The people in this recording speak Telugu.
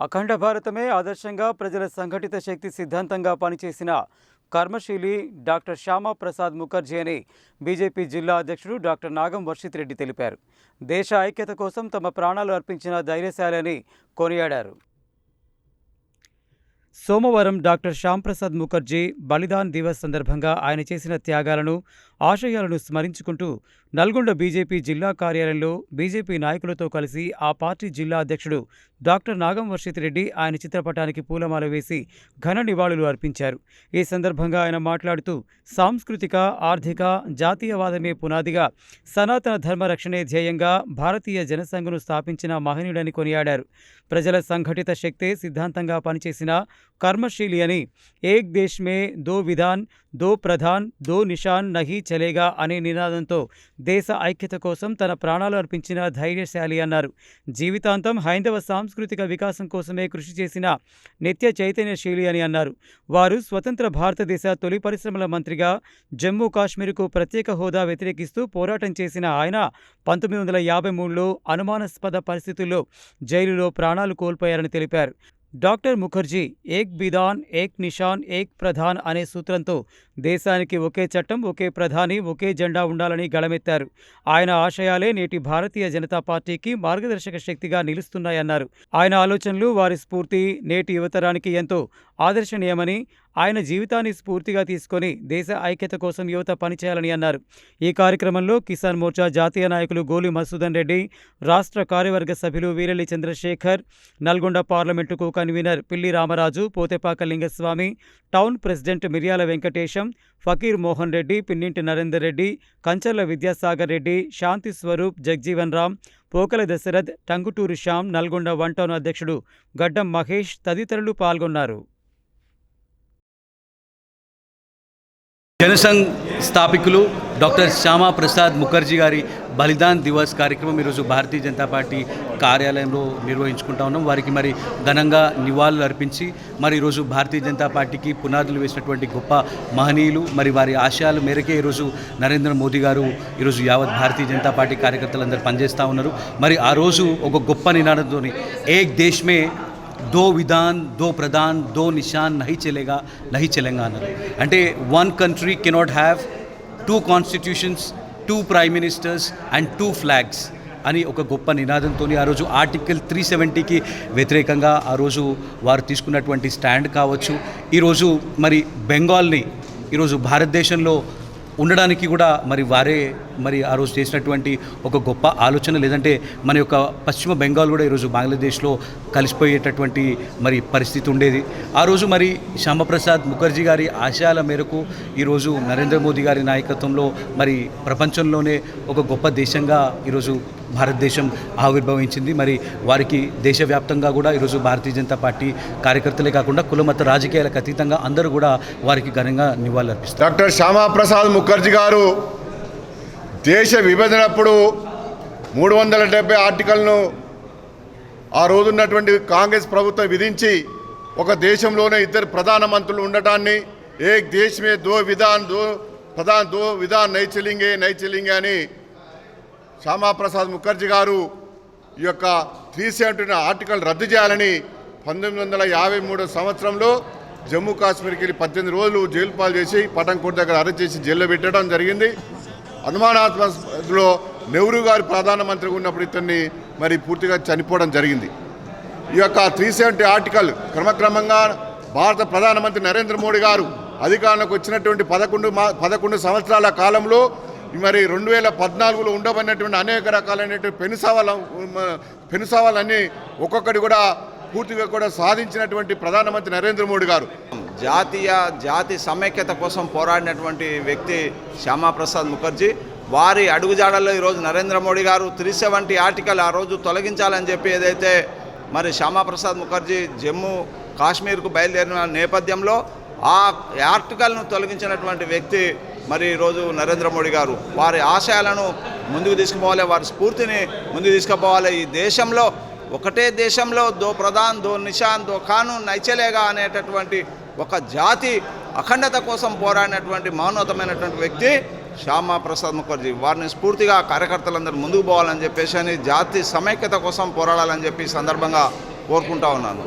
అఖండ భారతమే ఆదర్శంగా ప్రజల సంఘటిత శక్తి సిద్ధాంతంగా పనిచేసిన కర్మశీలి డాక్టర్ శ్యామా ప్రసాద్ ముఖర్జీ అని బీజేపీ జిల్లా అధ్యక్షుడు డాక్టర్ నాగం వర్షిత్ రెడ్డి తెలిపారు. దేశ ఐక్యత కోసం తమ ప్రాణాలు అర్పించిన ధైర్యశాలి అని కొనియాడారు. సోమవారం డాక్టర్ శ్యాంప్రసాద్ ముఖర్జీ బలిదాన్ దివస్ సందర్భంగా ఆయన చేసిన త్యాగాలను ఆశయాలను స్మరించుకుంటూ నల్గొండ బీజేపీ జిల్లా కార్యాలయంలో బీజేపీ నాయకులతో కలిసి ఆ పార్టీ జిల్లా అధ్యక్షుడు డాక్టర్ నాగం రెడ్డి ఆయన చిత్రపటానికి పూలమాల వేసి ఘన నివాళులు అర్పించారు. ఈ సందర్భంగా ఆయన మాట్లాడుతూ సాంస్కృతిక ఆర్థిక జాతీయవాదమే పునాదిగా సనాతన ధర్మ రక్షణే ధ్యేయంగా భారతీయ జనసంఘను స్థాపించిన మహనీయుడని కొనియాడారు. ప్రజల సంఘటిత శక్తే సిద్ధాంతంగా పనిచేసిన కర్మశీలి అని ఏక్ దేశ్ మే దో విధాన్ దో ప్రధాన్ దో నిషాన్ నహీ చలేగా అనే నినాదంతో దేశ ఐక్యత కోసం తన ప్రాణాలు అర్పించిన ధైర్యశాలి అన్నారు. జీవితాంతం హైందవ సాంస్కృతిక వికాసం కోసమే కృషి చేసిన నిత్య చైతన్యశీలి అని అన్నారు. వారు స్వతంత్ర భారతదేశ తొలి పరిశ్రమల మంత్రిగా జమ్మూ కాశ్మీర్కు ప్రత్యేక హోదా వ్యతిరేకిస్తూ పోరాటం చేసిన ఆయన పంతొమ్మిది వందల యాభై మూడులో అనుమానాస్పద పరిస్థితుల్లో జైలులో ప్రాణాలు కోల్పోయారని తెలిపారు. డాక్టర్ ముఖర్జీ ఏక్ బిదాన్ ఏక్ నిషాన్ ఏక్ ప్రధాన్ అనే సూత్రంతో దేశానికి ఒకే చట్టం ఒకే ప్రధాని ఒకే జెండా ఉండాలని గళమెత్తారు. ఆయన ఆశయాలే నేటి భారతీయ జనతా పార్టీకి మార్గదర్శక శక్తిగా నిలుస్తున్నాయన్నారు. ఆయన ఆలోచనలు వారి స్ఫూర్తి నేటి యువతరానికి ఎంతో ఆదర్శనీయమని ఆయన జీవితాన్ని స్ఫూర్తిగా తీసుకొని దేశ ఐక్యత కోసం యువత పనిచేయాలని అన్నారు. ఈ కార్యక్రమంలో కిసాన్ మోర్చా జాతీయ నాయకులు గోలి మసూదన్ రెడ్డి రాష్ట్ర కార్యవర్గ సభ్యులు వీరల్లి చంద్రశేఖర్ నల్గొండ పార్లమెంటుకు convener Pilli Ramaraju Pothepaka Lingaswamy town president Miryala Venkatesham Fakir Mohan Reddy Pinninti Narender Reddy Kancharla Vidyasagar Reddy Shanti Swaroop Jagjivan Ram Pokala Dasharath Tanguturu Shyam Nalgonda one town అధ్యక్షుడు గడ్డం మహేష్ తదితరులు పాల్గొన్నారు. జనసంఘ్ స్థాపికులు డాక్టర్ శ్యామా ప్రసాద్ ముఖర్జీ గారి బలిదాన్ దివస్ కార్యక్రమం ఈరోజు భారతీయ జనతా పార్టీ కార్యాలయంలో నిర్వహించుకుంటా ఉన్నాం. వారికి మరి ఘనంగా నివాళులు అర్పించి మరి ఈరోజు భారతీయ జనతా పార్టీకి పునాదులు వేసినటువంటి గొప్ప మహనీయులు మరి వారి ఆశయాల మేరకే ఈరోజు నరేంద్ర మోదీ గారు ఈరోజు యావత్ భారతీయ జనతా పార్టీ కార్యకర్తలందరూ పనిచేస్తూ ఉన్నారు. మరి ఆ రోజు ఒక గొప్ప నినాదంతో ఏక్ దేశమే दो దో విధాన్ దో दो దో नहीं चलेगा नहीं నహి చలేగా అన్నారు అంటే one country cannot have two constitutions two prime ministers and two flags అని ఒక గొప్ప నినాదంతో ఆ రోజు ఆర్టికల్ త్రీ సెవెంటీకి వ్యతిరేకంగా ఆ రోజు వారు తీసుకున్నటువంటి స్టాండ్ కావచ్చు. ఈరోజు మరి బెంగాల్ని ఈరోజు భారతదేశంలో ఉండడానికి కూడా మరి వారే మరి ఆ రోజు చేసినటువంటి ఒక గొప్ప ఆలోచన. లేదంటే మన యొక్క పశ్చిమ బెంగాల్ కూడా ఈరోజు బంగ్లాదేశ్లో కలిసిపోయేటటువంటి మరి పరిస్థితి ఉండేది. ఆ రోజు మరి శ్యామప్రసాద్ ముఖర్జీ గారి ఆశయాల మేరకు ఈరోజు నరేంద్ర మోదీ గారి నాయకత్వంలో మరి ప్రపంచంలోనే ఒక గొప్ప దేశంగా ఈరోజు భారతదేశం ఆవిర్భవించింది. మరి వారికి దేశవ్యాప్తంగా కూడా ఈరోజు భారతీయ జనతా పార్టీ కార్యకర్తలే కాకుండా కులమత రాజకీయాలకు అతీతంగా అందరూ కూడా వారికి ఘనంగా నివాళులర్పిస్తారు. డాక్టర్ శ్యామాప్రసాద్ ముఖర్జీ గారు దేశ విభజనప్పుడు మూడు వందల డెబ్బై ఆర్టికల్ను ఆ రోజున్నటువంటి కాంగ్రెస్ ప్రభుత్వం విధించి ఒక దేశంలోనే ఇద్దరు ప్రధానమంత్రులు ఉండటాన్ని ఏక్ దేశమే దో విధాన్ దో ప్రధాన్ దో విధాన్ నైచలింగే నైచలింగే అని శ్యామాప్రసాద్ ముఖర్జీ గారు ఈ యొక్క త్రీ సెవెంటీ ఆర్టికల్ రద్దు చేయాలని పంతొమ్మిది వందల యాభై మూడో సంవత్సరంలో జమ్మూ కాశ్మీర్కి వెళ్ళి పద్దెనిమిది రోజులు జైలు పాలు చేసి పటంకోట దగ్గర అరెస్ట్ చేసి జైల్లో పెట్టడం జరిగింది. అనుమానాత్మకలో నెహ్రూ గారు ప్రధానమంత్రిగా ఉన్నప్పుడు ఇతన్ని మరి పూర్తిగా చనిపోవడం జరిగింది. ఈ యొక్క త్రీ సెవెంటీ ఆర్టికల్ క్రమక్రమంగా భారత ప్రధానమంత్రి నరేంద్ర మోడీ గారు అధికారంలోకి వచ్చినటువంటి పదకొండు మా పదకొండు సంవత్సరాల కాలంలో మరి రెండు వేల పద్నాలుగులో ఉండబడినటువంటి అనేక రకాలైనటువంటి పెనుసవాల పెనుసవాలన్నీ ఒక్కొక్కటి కూడా పూర్తిగా కూడా సాధించినటువంటి ప్రధానమంత్రి నరేంద్ర మోడీ గారు. జాతీయ జాతి సమైక్యత కోసం పోరాడినటువంటి వ్యక్తి శ్యామాప్రసాద్ ముఖర్జీ వారి అడుగుజాడల్లో ఈరోజు నరేంద్ర మోడీ గారు త్రీ సెవెంటీ ఆర్టికల్ ఆ రోజు తొలగించాలని చెప్పి ఏదైతే మరి శ్యామాప్రసాద్ ముఖర్జీ జమ్మూ కాశ్మీర్కు బయలుదేరిన నేపథ్యంలో ఆ ఆర్టికల్ను తొలగించినటువంటి వ్యక్తి మరి ఈరోజు నరేంద్ర మోడీ గారు వారి ఆశయాలను ముందుకు తీసుకుపోవాలి వారి స్ఫూర్తిని ముందుకు తీసుకుపోవాలి. ఈ దేశంలో ఒకటే దేశంలో దో ప్రధాన్ దో నిషాన్ దో ఖానూన్ నైచలేగా అనేటటువంటి ఒక జాతి అఖండత కోసం పోరాడినటువంటి మౌనతమైనటువంటి వ్యక్తి శ్యామా ప్రసాద్ ముఖర్జీ. వారిని స్ఫూర్తిగా కార్యకర్తలందరూ ముందుకు పోవాలని చెప్పేసి అని జాతి సమైక్యత కోసం పోరాడాలని చెప్పి సందర్భంగా కోరుకుంటా ఉన్నాను.